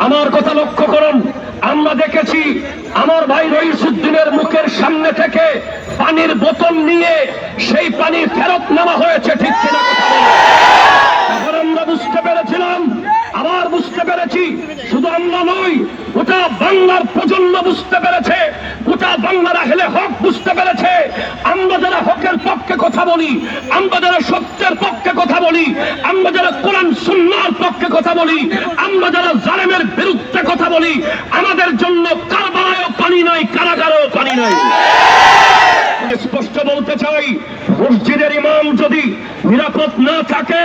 আমার কথা লক্ষ্য করুন। আমরা দেখেছি আমার ভাই রইসুদ্দিনের মুখের সামনে থেকে পানির বোতল নিয়ে সেই পানি ফেরত নেওয়া হয়েছে, ঠিক কিনা আমরা বুঝতে পেরেছিলাম, আবার বুঝতে পেরেছি, শুধু আমরা নই, গোটা বাংলার প্রজন্ম বুঝতে পেরেছে, গোটা বাংলার আহলে হক বুঝতে পেরেছে। আমরা যারা হকের পক্ষে কথা বলি, আমরা যারা সত্যের পক্ষে কথা বলি, আমরা যারা কোরআন সুন্নার পক্ষে কথা বলি, আমরা যারা জালেমের বিরুদ্ধে কথা বলি, আমাদের জন্য কারবালায়ও পানি নাই, কারাগারেও পানি নাই। বলতে চাই, মসজিদের ইমাম যদি নিরাপদ না থাকে,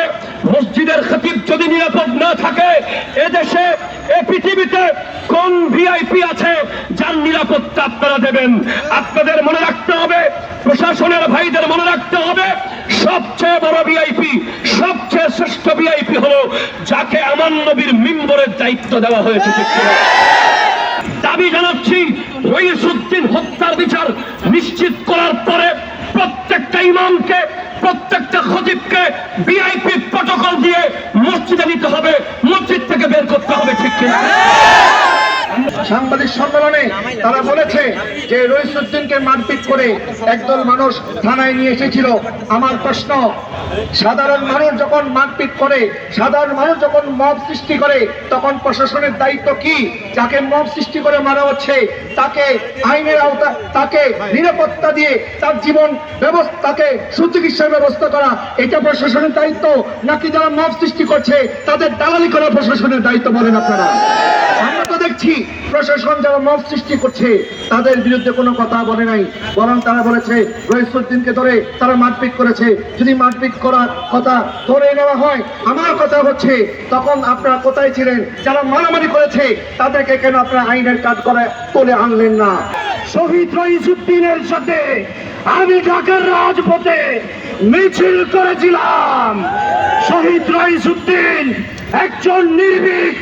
মসজিদের খতিব যদি নিরাপদ না থাকে, এদেশে, এ পৃথিবীতে কোন ভিআইপি আছে যার নিরাপত্তা আপনারা দেবেন? আপনাদের মনে রাখতে হবে, প্রশাসনের ভাইদের মনে রাখতে হবে, সবচেয়ে বড় ভিআইপি সবচেয়ে শ্রেষ্ঠ ভিআইপি হলো যাকে আমার নবীর মিম্বরের দায়িত্ব দেওয়া হয়েছে দাবি জানাচ্ছি রইসুদ্দিন হত্যার বিচার নিশ্চিত করার পরে প্রত্যেকটা ইমামকে, প্রত্যেকটা খতিবকে ভিআইপি প্রটোকল দিয়ে মসজিদে নিতে হবে, মসজিদ থেকে বের করতে হবে, ঠিক কিনা? সাংবাদিক সম্মেলনে তারা বলেছে যে রইসুদ্দিনকে মারপিট করে একদল মানুষ থানায় নিয়ে এসেছিল। আমার প্রশ্ন, সাধারণ মানুষ যখন মারপিট করে, সাধারণ মানুষ যখন মব সৃষ্টি করে, তখন প্রশাসনের দায়িত্ব কি? যাকে মব সৃষ্টি করে মারা হচ্ছে, তাকে আইনের আওতা, তাকে নিরাপত্তা দিয়ে তার জীবন ব্যবস্থাকে সুচিকিৎসার ব্যবস্থা করা, এটা প্রশাসনের দায়িত্ব? নাকি যারা মব সৃষ্টি করছে, তাদের দালালি করা প্রশাসনের দায়িত্ব বলেন আপনারা? আমরা তো দেখছি প্রশাসন যারা মব সৃষ্টি করছে, তাদের বিরুদ্ধে কোনো কথা বলে নাই। বরং তারা বলেছে রহিসুদ্দিনকে ধরে তারা মারপিট করেছে। যদি মারপিট করার কথা ধরে নেওয়া হয়, আমার কথা হচ্ছে, তখন আপনারা কোথায় ছিলেন? যারা মারামারি করেছে, তাদেরকে কেন আপনারা আইনের কাজ করে তুলে আনলেন না? শহীদ রইসুদ্দিনের সাথে আমি ঢাকার রাজপথে মিছিল করেছিলাম। শহীদ রইসুদ্দিন একজন নির্ভীক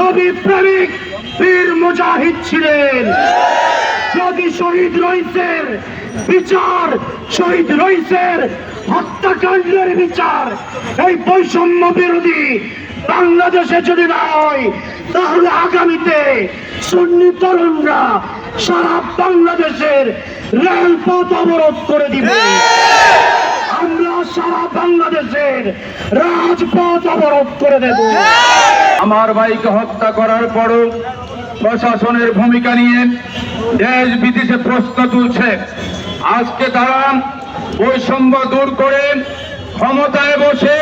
নবী প্রেমিক বীর মুজাহিদ ছিলেন। যদি শহীদ রইসের বিচার, শহীদ রইসের হত্যাকাণ্ডের বিচার, এই বৈষম্য বিরোধী বাংলাদেশে যদি না হয়, তাহলে আগামীতে সুন্নি তরুণরা সারা বাংলাদেশের রেলপথ অবরোধ করে দিবে। আমরা সারা বাংলাদেশের রাজপথ অবরোধ করে দেব। আমার ভাইকে হত্যা করার পরও প্রশাসনের ভূমিকা নিয়ে দেশ বিদেশে প্রশ্ন তুলছে। আজকে তারা বৈষম্য দূর করে ক্ষমতায় বসে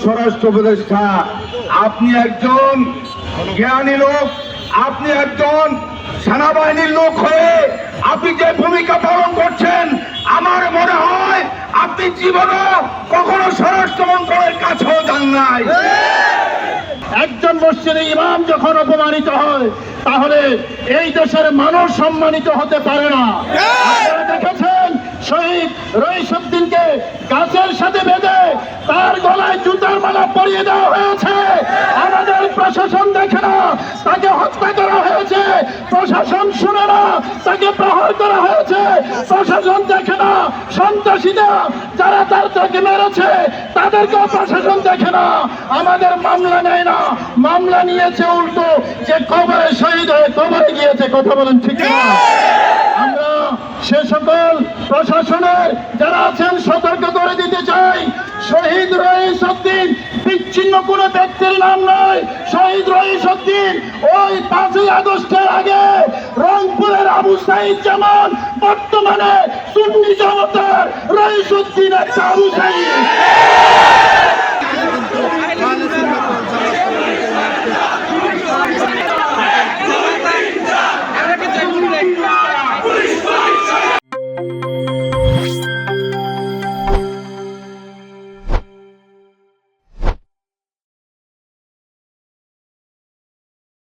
স্বরাষ্ট্র উপদেষ্টা আপনি একজন জ্ঞানী লোক আপনি একজন সেনাবাহিনীর লোক হয়ে আপনি যে ভূমিকা পালন করছেন আমার মনে হয় আপনি জীবনে কখনো স্বরাষ্ট্র মন্ত্রণের কাছেও যান নাই। একজন মসজিদে ইমাম যখন অপমানিত হয় তাহলে এই দেশের মানুষ সম্মানিত হতে পারে না। দেখেছেন শহীদ রইসুদ্দিনকে গাছের সাথে বেঁধে পরিয়ে দেওয়া হয়েছে। আমাদের প্রশাসন দেখে না তাকে হত্যা করা হয়েছে। প্রশাসন শুনে না তাকে প্রহার করা হয়েছে। প্রশাসন দেখে না সন্ত্রাসীরা যারা তার তাকে মেরেছে, তাদেরকেও প্রশাসন দেখে না আমাদের মামলা নেয় না। মামলা নিয়েছে উল্টো, যে কবরে শহীদ হয়ে কবরে গিয়েছে। কথা বলেন ঠিক না সে সকল প্রশাসনের যারা আছেন, সতর্ক করে দিতে চাই। শহীদ রহিসুদ্দিন বিচ্ছিন্ন কোনো ব্যক্তির নাম নয় শহীদ রহিসুদ্দিন ওই পাঁচই আগস্টের আগে রংপুরের আবু সাইদ যেমন বর্তমানে সুন্নি জনতার রহিসুদ্দিন একটা আবু সাইদ।